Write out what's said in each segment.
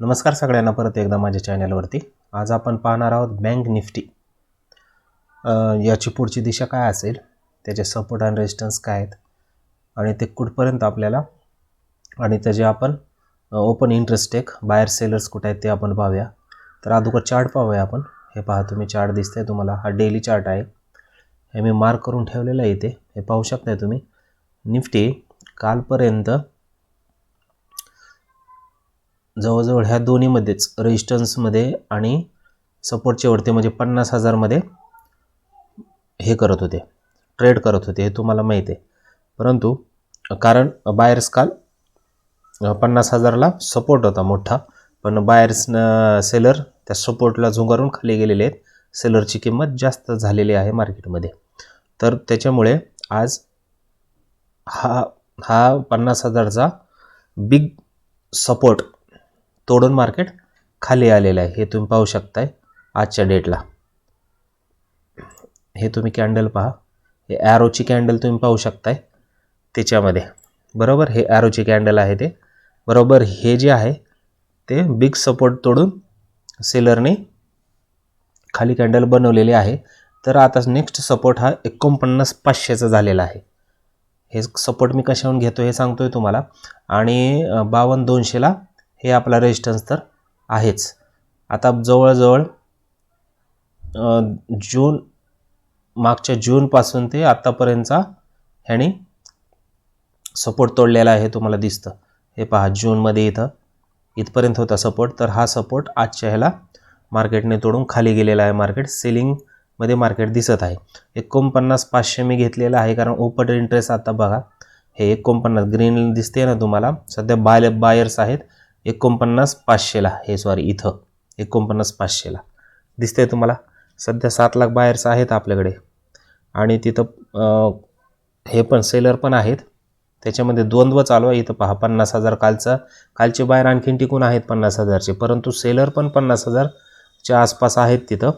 नमस्कार सगळ्यांना परत एकदा माझ्या चॅनलवरती. आज आपण पाहणार आहोत बँक निफ्टी. याची पुढची दिशा काय असेल? त्याचे सपोर्ट अँड रेजिस्टन्स काय आहेत? आणि ते कुठपर्यंत आपल्याला आणि त्याचे आपण open interest take buyer sellers कुठे आहेत ते आपण पाहूया. तर अगोदर चार्ट पाहूया आपण. हे पहा तुम्ही चार्ट दिसतंय तुम्हाला हा डेली चार्ट आहे. हे मी मार्क करून ठेवलेलं आहे इथे. हे पाहू शकताय तुम्ही. निफ्टी कालपर्यंत जवळजवळ ह्या दोन्हीमध्येच रेजिस्टन्समध्ये आणि सपोर्टच्या वरती म्हणजे पन्नास हजारमध्ये हे करत होते. ट्रेड करत होते हे तुम्हाला माहीत आहे. परंतु कारण बायर्स काल पन्नास हजारला सपोर्ट होता मोठा. पण बायर्स सेलर त्या सपोर्टला झुंगारून खाली गेलेले आहेत. सेलरची किंमत जास्त झालेली आहे मार्केटमध्ये तर त्याच्यामुळे आज हा हा पन्नास हजारचा बिग सपोर्ट तोडून मार्केट खाली आलेलं आहे. हे तुम्ही पाहू शकताय आजच्या डेटला. हे तुम्ही कॅन्डल पहा. हे ॲरोची कॅन्डल तुम्ही पाहू शकताय त्याच्यामध्ये. बरोबर? हे ॲरोची कॅन्डल आहे ते. बरोबर? हे जे आहे ते बिग सपोर्ट तोडून सेलरने खाली कॅन्डल बनवलेली आहे. तर आता नेक्स्ट सपोर्ट हा एकोणपन्नास पाचशेचा झालेला आहे. हे सपोर्ट मी कशाहून घेतो हे सांगतोय तुम्हाला. आणि बावन्न दोनशेला हे आपला रेजिस्टन्स तर आहेच. आता जवळजवळ जून मागच्या जूनपासून ते आत्तापर्यंतचा ह्याने सपोर्ट तोडलेला आहे तुम्हाला दिसतं. हे पहा जूनमध्ये इथं इथपर्यंत होता सपोर्ट तर हा सपोर्ट आजच्या ह्याला मार्केटने तोडून खाली गेलेला आहे मार्केट सेलिंगमध्ये मार्केट दिसत आहे. एकोणपन्नास पाचशे मी घेतलेलं आहे कारण ओपट इंटरेस्ट आता बघा. हे एकोणपन्नास ग्रीन दिसते ना तुम्हाला? सध्या बाय बायर्स आहेत. एकोणपन्नास पाचशेला. हे सॉरी इथं. एकोणपन्नास पाचशेला. दिसतंय तुम्हाला? सध्या सात लाख बायर्स आहेत आपल्याकडे. आणि तिथं हे पण सेलर पण आहेत. त्याच्यामध्ये द्वंद्व चालू आहे इथं पहा. पन्नास हजार कालचा. कालचे बाहेर आणखीन टिकून आहेत पन्नास हजारचे. परंतु सेलर पण पन्नास हजारच्या आसपास आहेत तिथं.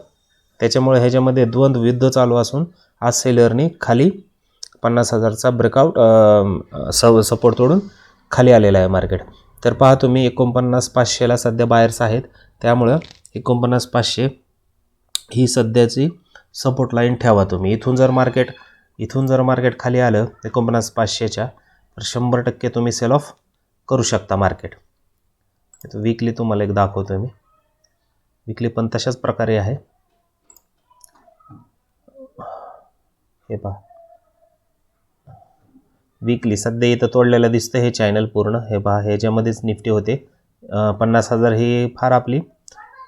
त्याच्यामुळे ह्याच्यामध्ये द्वंद्व युद्ध चालू असून आज सेलरनी खाली पन्नास हजारचा ब्रेकआउट स सपोर्ट तोडून खाली आलेला आहे मार्केट तर पहा तुम्ही एकोणपन्नास पाचशेला सध्या बायर्स आहेत. त्यामुळं एकोणपन्नास पाचशे ही सध्याची सपोर्ट लाईन ठेवा तुम्ही. इथून जर मार्केट इथून जर मार्केट खाली आलं एकोणपन्नास पाचशेच्या तर शंभर टक्के तुम्ही सेल ऑफ करू शकता मार्केट विकली तुम्हाला एक दाखवतो मी. विकली पण तशाच प्रकारे आहे. हे पहा. विकली सध्या इथं तोडलेलं दिसतं हे चॅनल पूर्ण. हे पहा ह्याच्यामध्येच निफ्टी होते. पन्नास हजार ही फार आपली.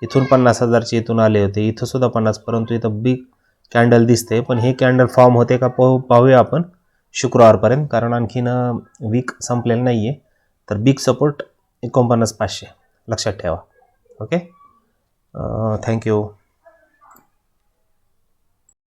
इथून पन्नास हजारचे इथून आले होते. इथंसुद्धा पन्नास परंतु इथं बिग कॅन्डल दिसते पण हे कॅन्डल फॉर्म होते का पाहू पाहूया आपण शुक्रवारपर्यंत कारण आणखीन वीक संपलेलं नाही आहे तर बिग सपोर्ट एकोणपन्नास पाचशे. लक्षात ठेवा. Okay thank you